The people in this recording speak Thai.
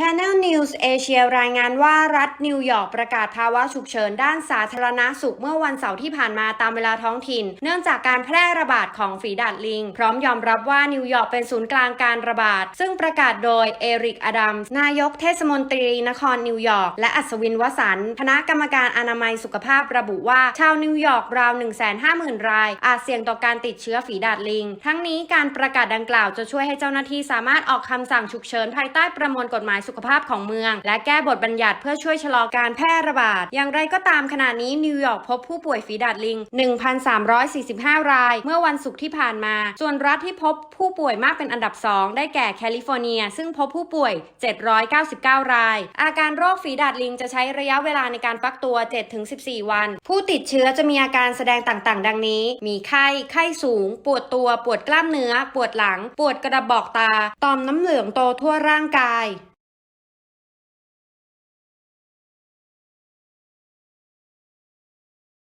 Channel News Asia รายงานว่ารัฐนิวยอร์กประกาศภาวะฉุกเฉินด้านสาธารณสุขเมื่อวันเสาร์ที่ผ่านมาตามเวลาท้องถิ่น เนื่องจากการแพร่ระบาดของฝีดาดลิง พร้อมยอมรับว่านิวยอร์กเป็นศูนย์กลางการระบาด ซึ่งประกาศโดยเอริกอดัมส์นายกเทศมนตรีนครนิวยอร์กและอัศวินวสันคณะกรรมการอนามัยสุขภาพระบุว่าชาวนิวยอร์กราว 150,000 ราย อาจเสี่ยงต่อการติดเชื้อฝีดาดลิง ทั้งนี้การประกาศดังกล่าวจะช่วยให้เจ้าหน้าที่สามารถออกคำสั่งฉุกเฉินภายใต้ประมวลกฎหมายสุขภาพของเมือง และแก้บทบัญญัติเพื่อช่วยชะลอการแพร่ระบาด อย่างไรก็ตามขณะนี้นิวยอร์กพบผู้ป่วยฝีดาดลิง 1,345 ราย เมื่อวันศุกร์ที่ผ่านมา ส่วนรัฐที่พบผู้ป่วยมากเป็นอันดับ 2 ได้แก่แคลิฟอร์เนีย ซึ่งพบผู้ป่วย 799 ราย อาการโรคฝีดาดลิงจะใช้ระยะเวลาในการฟักตัว 7-14 วัน ผู้ติดเชื้อจะมีอาการแสดงต่างๆ ดังนี้ มีไข้ ไข้สูง ปวดตัว ปวดกล้ามเนื้อ ปวดหลัง ปวดกระบอกตา ตอมน้ำเหลืองโตทั่วร่างกาย